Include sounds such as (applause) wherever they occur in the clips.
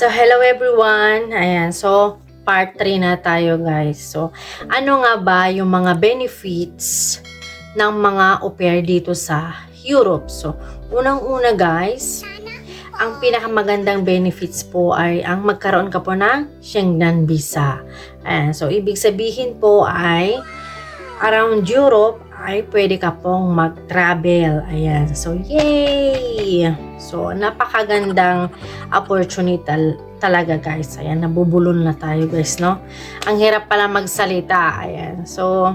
So, hello everyone. Ayan, so part 3 na tayo guys. So, ano nga ba yung mga benefits ng mga au pair dito sa Europe? So, unang-una guys, ang pinakamagandang benefits po ay ang magkaroon ka po ng Schengen visa. Ayan, so ibig sabihin po ay around Europe ay pwede ka pong mag-travel. Ayan. So, yay! So, napakagandang opportunity tal- talaga guys. Ayan, nabubulol na tayo guys, no? Ang hirap pala magsalita. Ayan. So,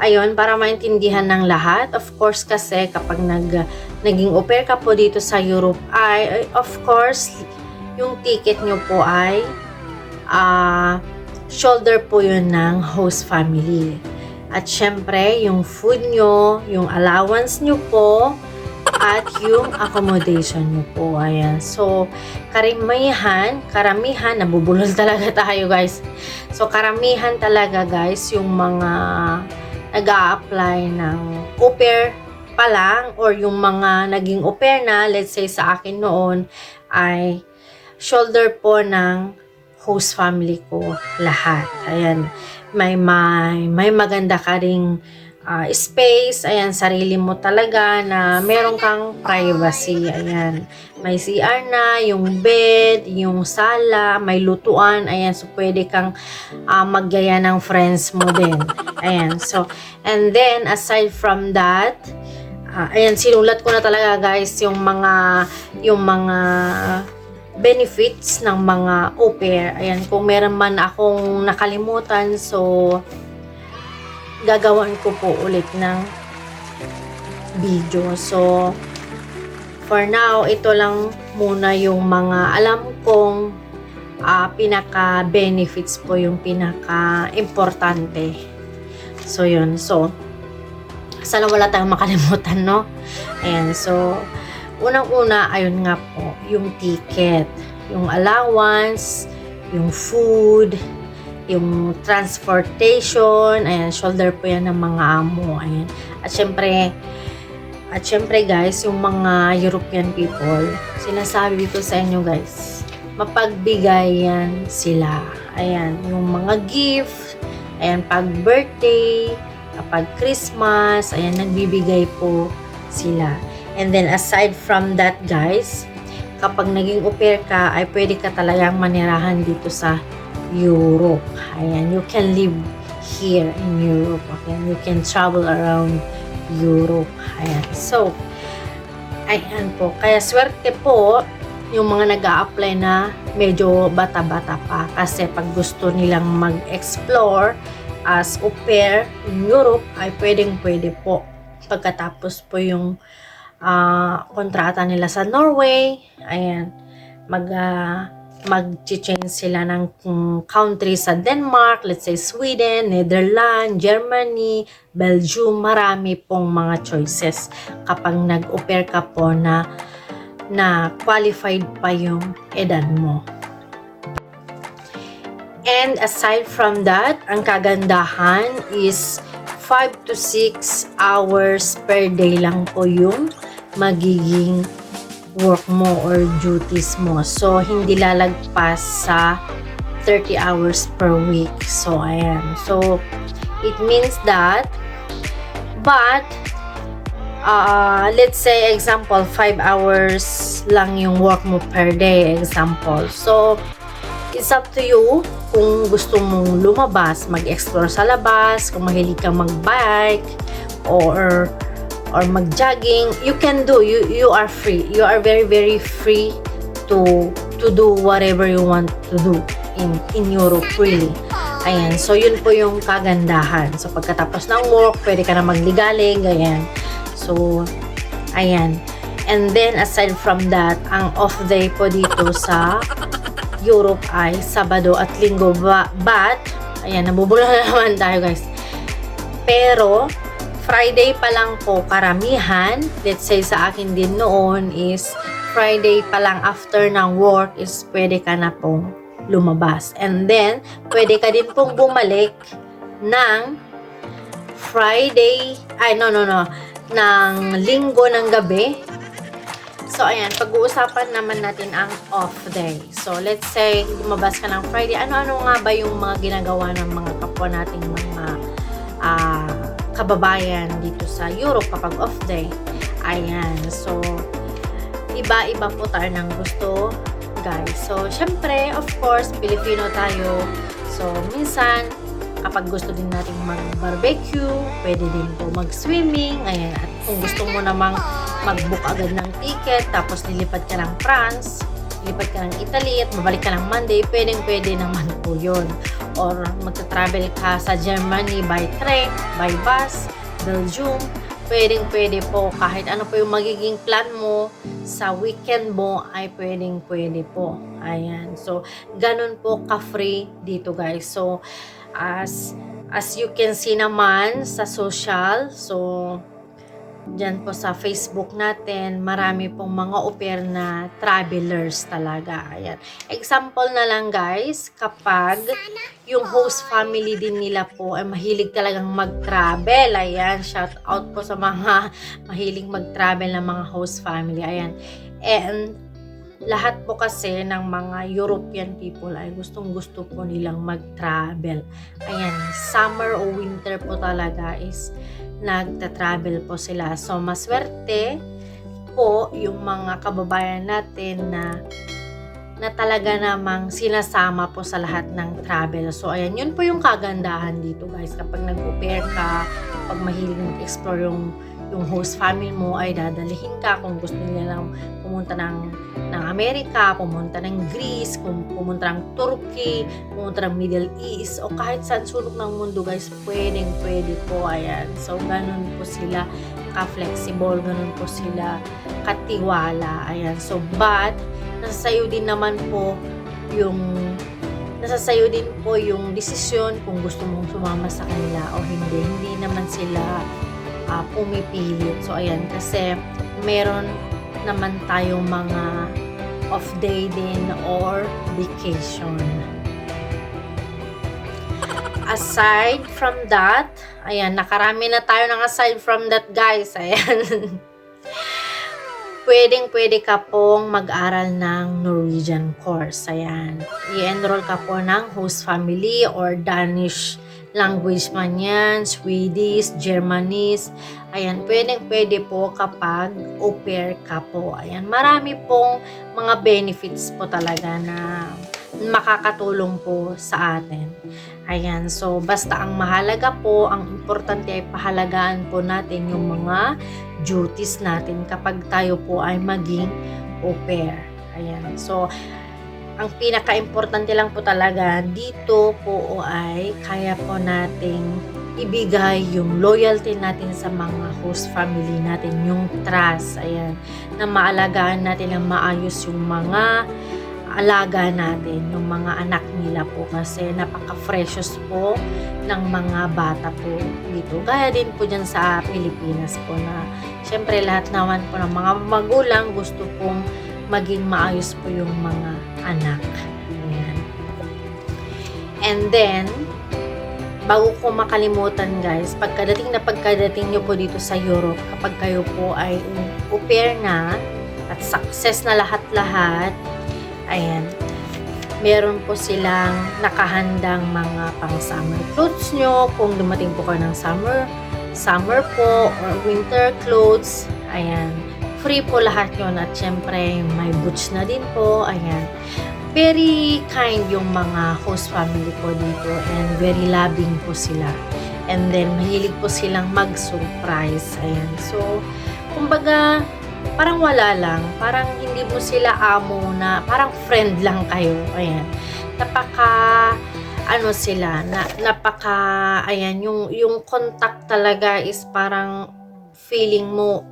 ayun, para maintindihan ng lahat. Of course, kasi kapag nag, naging au ka po dito sa Europe ay, of course, yung ticket nyo po ay ah shoulder po yun ng host family. At syempre, yung food nyo, yung allowance nyo po, at yung accommodation nyo po. Ayan. So, karamihan, karamihan, nabubulol talaga tayo guys. So, karamihan talaga guys, yung mga nag apply ng au pair pa lang or yung mga naging au pair na, let's say sa akin noon, ay shoulder po ng host family ko lahat. Ayan may may may maganda ka ring ah, space, ayan, sarili mo talaga na meron kang privacy, ayan. May CR na, yung bed, yung sala, may lutuan, ayan, so pwede kang ah, maggaya ng friends mo din. Ayan, so, and then, aside from that, ah, ayan, sinulat ko na talaga guys, yung mga, yung mga benefits ng mga au pair. Ayan, kung meron man akong nakalimutan, so gagawan ko po ulit ng video. So, for now, ito lang muna yung mga alam kong ah, pinaka-benefits po yung pinaka-importante. So, yun. So, sana wala tayong makalimutan, no? Ayan, so, unang-una, ayun nga po, yung ticket, yung allowance, yung food, yung transportation, ayan, shoulder po yan ng mga amo, ayan. At syempre, at syempre guys, yung mga European people, sinasabi dito sa inyo guys, mapagbigay yan sila. Ayan, yung mga gift, ayan, pag birthday, kapag Christmas, ayan, nagbibigay po sila. And then aside from that guys, kapag naging au pair ka, ay pwede ka talagang manirahan dito sa Europe. Ayan, you can live here in Europe. Okay, you can travel around Europe. Ayan. So, ayan po. Kaya swerte po yung mga nag apply na medyo bata-bata pa. Kasi pag gusto nilang mag-explore as au pair in Europe, ay pwedeng-pwede po. Pagkatapos po yung ah, kontrata nila sa Norway, ayan, mag ah, mag-change sila ng mm, country sa Denmark, let's say Sweden, Netherlands, Germany, Belgium, marami pong mga choices kapag pair ka po na na qualified pa yung edad mo. And aside from that, ang kagandahan is 5 to 6 hours per day lang po yung magiging work mo or duties mo. So, hindi lalagpas sa 30 hours per week. So, ayan. So, it means that, but, uh, let's say, example, 5 hours lang yung work mo per day, example. So, it's up to you kung gusto mong lumabas, mag-explore sa labas, kung mahilig kang mag-bike, or or mag-jogging, you can do. You you are free. You are very very free to to do whatever you want to do in in Europe really. Ayan. So yun po yung kagandahan. So pagkatapos ng work, pwede ka na magligaling, ganyan. So ayan. And then aside from that, ang off day po dito sa Europe ay Sabado at Linggo. But, ayan, nabubula na (laughs) naman tayo guys. Pero, Friday pa lang po karamihan, let's say sa akin din noon is Friday pa lang after ng work is pwede ka na pong lumabas. And then, pwede ka din pong bumalik ng Friday, ay no no no, ng linggo ng gabi So, ayan, pag-uusapan naman natin ang off day. So, let's say, lumabas ka ng Friday, ano-ano nga ba yung mga ginagawa ng mga kapwa nating mga ah, kababayan dito sa Europe kapag off day? Ayan, so, iba-iba po tayo ng gusto, guys. So, syempre, of course, Pilipino tayo. So, minsan, kapag gusto din nating mag-barbecue, pwede din po mag-swimming, ayan. At kung gusto mo namang mag-book agad ng ticket, tapos lilipad ka ng France, lilipad ka ng Italy, at mabalik ka ng Monday, pwedeng pwede naman po yun. Or magta-travel ka sa Germany by train, by bus, Belgium, pwedeng pwede po kahit ano po yung magiging plan mo sa weekend mo ay pwedeng pwede po. Ayan. So, ganun po ka-free dito guys. So, as as you can see naman sa social, so Diyan po sa Facebook natin, marami pong mga pair na travelers talaga. Ayan. Example na lang guys, kapag yung host family din nila po ay mahilig talagang mag-travel. Ayan, shout out po sa mga (laughs) mahilig mag-travel na mga host family. Ayan. And lahat po kasi ng mga European people ay gustong gusto po nilang mag-travel. Ayan, summer o winter po talaga is nagta-travel po sila. So, maswerte po yung mga kababayan natin na na talaga namang sinasama po sa lahat ng travel. So, ayan, yun po yung kagandahan dito guys. Kapag nag-pair ka, pag mahilig mag-explore yung, yung host family mo, ay dadalihin ka kung gusto nila lang pumunta ng, ng Amerika, pumunta ng Greece, pumunta ng Turkey, pumunta ng Middle East, o kahit saan sulok ng mundo guys, pwedeng pwede po. Ayan. So, ganun po sila ka-flexible, ganun po sila katiwala. Ayan. So, but, nasa sayo din naman po yung nasa sayo din po yung desisyon kung gusto mong sumama sa kanila o hindi. Hindi naman sila ah, pumipilit. So, ayan, kasi meron naman tayong mga off day din or vacation. Aside from that, ayan, nakarami na tayo ng aside from that, guys. Ayan. pwedeng pwede ka pong mag-aral ng Norwegian course. Ayan. I-enroll ka po ng host family or Danish language man yan, Swedish, Germanese. Ayan, pwedeng pwede po kapag au pair ka po. Ayan, marami pong mga benefits po talaga na makakatulong po sa atin. Ayan, so basta ang mahalaga po, ang importante ay pahalagaan po natin yung mga duties natin kapag tayo po ay maging au pair. Ayan. So, ang pinaka-importante lang po talaga dito po ay kaya po nating ibigay yung loyalty natin sa mga host family natin, yung trust, ayan, na maalagaan natin ng maayos yung mga alaga natin, yung mga anak nila po kasi napaka-precious po ng mga bata po dito. Gaya din po dyan sa Pilipinas po na syempre lahat naman po ng mga magulang gusto pong maging maayos po yung mga anak. And then, bago ko makalimutan guys, pagkadating na pagkadating nyo po dito sa Europe, kapag kayo po ay au pair na at success na lahat-lahat, ayan, meron po silang nakahandang mga pang summer clothes nyo. Kung dumating po kayo ng summer summer po or winter clothes ayan free po lahat yon at syempre may boots na din po ayan. Very kind yung mga host family po dito and very loving po sila. And then mahilig po silang mag-surprise ayan. So kumbaga parang wala lang, parang hindi mo sila amo na, parang friend lang kayo, ayan. Napaka, ano sila, na, napaka, ayan, yung, yung contact talaga is parang feeling mo,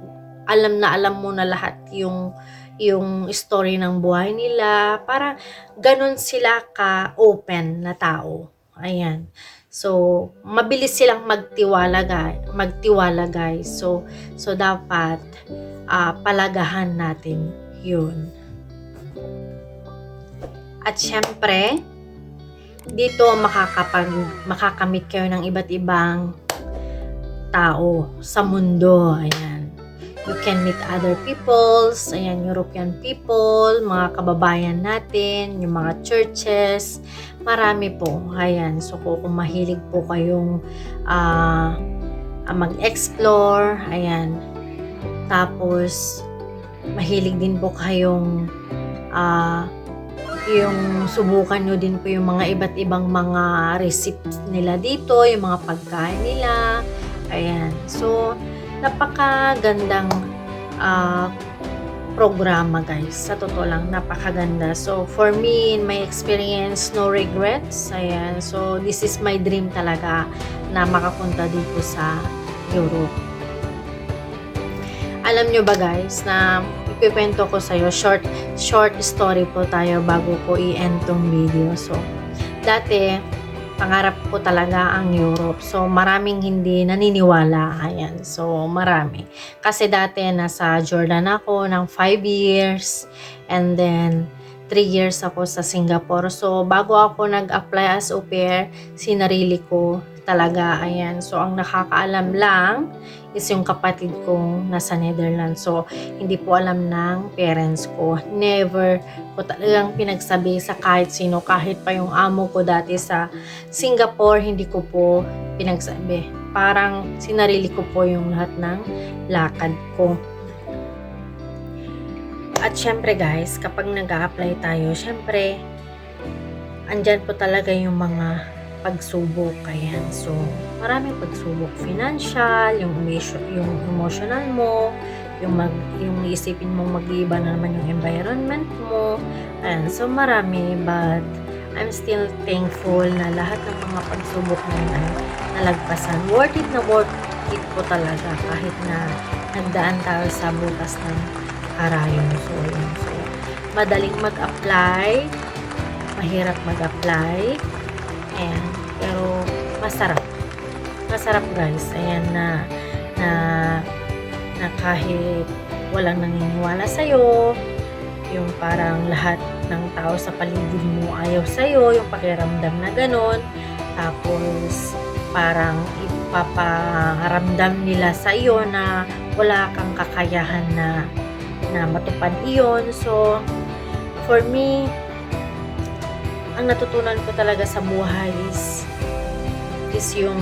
alam na alam mo na lahat yung, yung story ng buhay nila, parang ganun sila ka-open na tao. Ayan. So, mabilis silang magtiwala, guys. Magtiwala, guys. So, so dapat uh, palagahan natin yun. At syempre, dito makakapag makakamit kayo ng iba't ibang tao sa mundo. Ayan. You can meet other peoples, ayan, European people, mga kababayan natin, yung mga churches, marami po, ayan, so kung mahilig po kayong ah, mag-explore, ayan, tapos, mahilig din po kayong ah, yung subukan nyo din po yung mga iba't ibang mga recipes nila dito, yung mga pagkain nila. Ayan. So, napakagandang ah, programa guys. Sa totoo lang, napakaganda. So, for me, in my experience, no regrets. Ayan. So, this is my dream talaga na makapunta dito sa Europe. Alam nyo ba guys na ipikwento ko sa'yo, short, short story po tayo bago ko i-end tong video. So, dati, pangarap ko talaga ang Europe. So, maraming hindi naniniwala. Ayan. So, marami. Kasi dati, nasa Jordan ako ng 5 years. And then, 3 years ako sa Singapore. So, bago ako nag-apply as au pair, sinarili ko talaga. Ayan. So, ang nakakaalam lang is yung kapatid kong nasa Netherlands. So, hindi po alam ng parents ko. Never ko talagang pinagsabi sa kahit sino, kahit pa yung amo ko dati sa Singapore, hindi ko po pinagsabi. Parang sinarili ko po yung lahat ng lakad ko. At syempre guys, kapag nag apply tayo, syempre, andyan po talaga yung mga pagsubok. Ayan. So, maraming pagsubok. Financial, yung, emotio- yung emotional mo, yung, mag, yung isipin mong mag-iiba na naman yung environment mo. Ayan. So, marami. But, I'm still thankful na lahat ng mga pagsubok na yun ay nalagpasan. Worth it na worth it po talaga kahit na nagdaan tayo sa butas ng karayong. So, yun. So, madaling mag-apply, mahirap mag-apply, Ayan. Pero, masarap. Masarap guys. Ayan na, na, na kahit walang naniniwala sa'yo, yung parang lahat ng tao sa paligid mo ayaw sa'yo, yung pakiramdam na ganon. Tapos, parang ipaparamdam nila sa iyo na wala kang kakayahan na na matupad iyon. So, for me, ang natutunan ko talaga sa buhay is is yung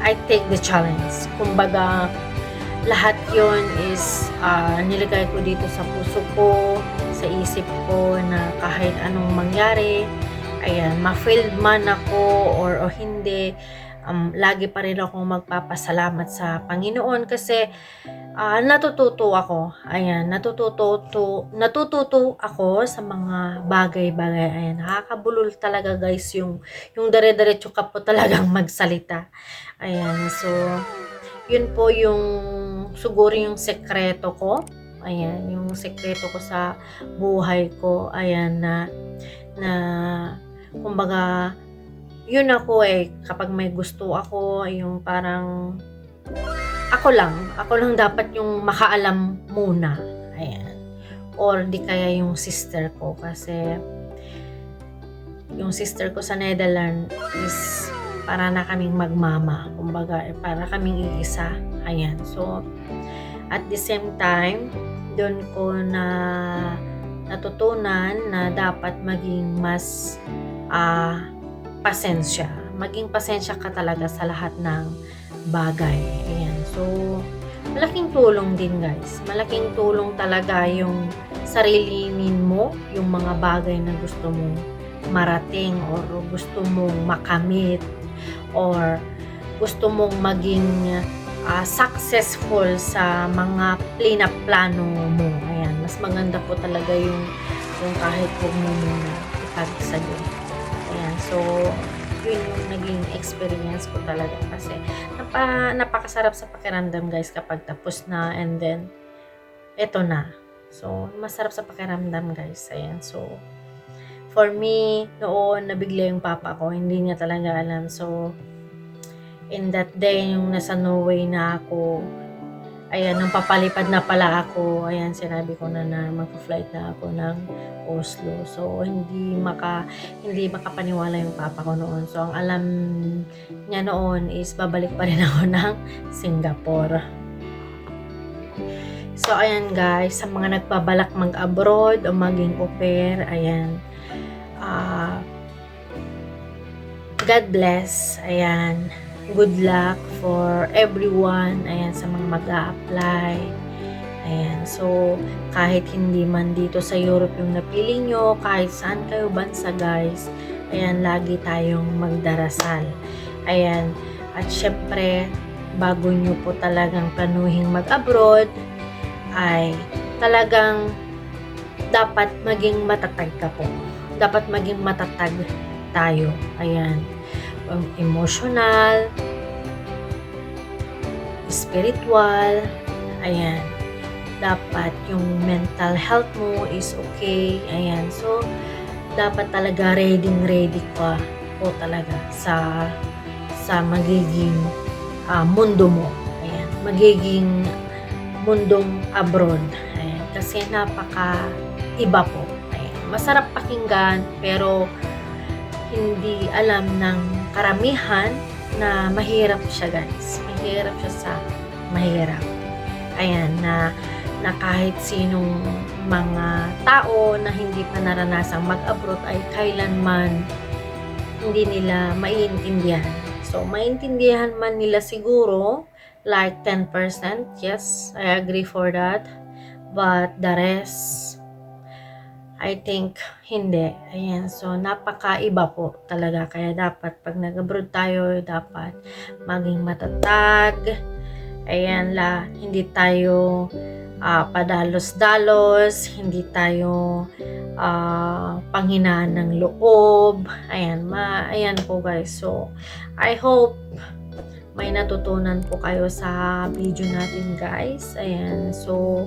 I take the challenge. Kumbaga, lahat yon is ah, nilagay ko dito sa puso ko, sa isip ko na kahit anong mangyari, ayan, ma-failed man ako or, o hindi, um, lagi pa rin akong magpapasalamat sa Panginoon kasi ah, natututo ako. Ayan, natututo to, natututo ako sa mga bagay-bagay. Ayan, nakakabulol talaga guys yung yung dare-diretso ka po talagang (laughs) magsalita. Ayan, so yun po yung siguro yung sekreto ko. Ayan, yung sekreto ko sa buhay ko. Ayan na na kumbaga yun ako eh kapag may gusto ako yung parang ako lang ako lang dapat yung makaalam muna. Ayan. Or di kaya yung sister ko kasi yung sister ko sa Netherlands is para na kaming magmama. Kumbaga eh, para kaming iisa. Ayan. So at the same time doon ko na natutunan na dapat maging mas ah pasensya. Maging pasensya ka talaga sa lahat ng bagay. Ayan. So, malaking tulong din guys. Malaking tulong talaga yung sarilinin mo, yung mga bagay na gusto mong marating or gusto mong makamit or gusto mong maging ah, successful sa mga plano mo. Ayan, mas maganda po talaga yung, yung kahit huwag mo muna ipagsabi. So yun yung naging experience ko talaga kasi napa, napakasarap sa pakiramdam guys kapag tapos na and then eto na. So, masarap sa pakiramdam guys. Ayan, so for me, noon nabigla yung papa ko, hindi niya talaga alam. So, in that day, yung nasa Norway na ako, ayan, nung papalipad na pala ako, ayan, sinabi ko na na mag-flight na ako ng Oslo. So, hindi maka, hindi makapaniwala yung papa ko noon. So, ang alam niya noon is babalik pa rin (laughs) ako ng Singapore. So, ayan guys, sa mga nagbabalak mag-abroad o maging au pair, ayan. Ah, God bless. Ayan. Good luck for everyone. Ayan, sa mga mag apply Ayan. So, kahit hindi man dito sa Europe yung napili nyo, kahit saan kayo bansa guys, ayan, lagi tayong magdarasal. Ayan. At syempre, bago nyo po talagang planuhin mag-abroad, ay talagang dapat maging matatag ka po. Dapat maging matatag tayo. Ayan. Um, emotional, spiritual, ayan. Dapat yung mental health mo is okay. Ayan. So, dapat talaga ready ready ka po talaga sa sa magiging ah, mundo mo. Ayan. Magiging mundong abroad. Ayan. Kasi napaka iba po. Ayan. Masarap pakinggan pero hindi alam ng karamihan na mahirap siya guys. Mahirap siya sa mahirap. Ayan, na, na kahit sinong mga tao na hindi pa naranasang mag-abroad ay kailanman hindi nila maiintindihan. So, maintindihan man nila siguro like 10%. Yes, I agree for that. But the rest, I think hindi. Ayan. So, napakaiba po talaga. Kaya dapat pag nag-abroad tayo, dapat maging matatag. Ayan la, hindi tayo ah, padalos-dalos, hindi tayo ah, panghinaan ng loob. Ayan, ma, ayan po guys. So, I hope may natutunan po kayo sa video natin guys. Ayan, so,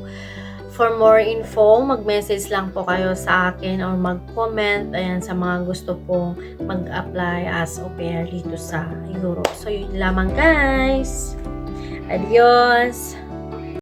For more info, mag-message lang po kayo sa akin or mag-comment ayan, sa mga gusto pong mag-apply as au pair dito sa Europe. So, yun lamang guys. Adios!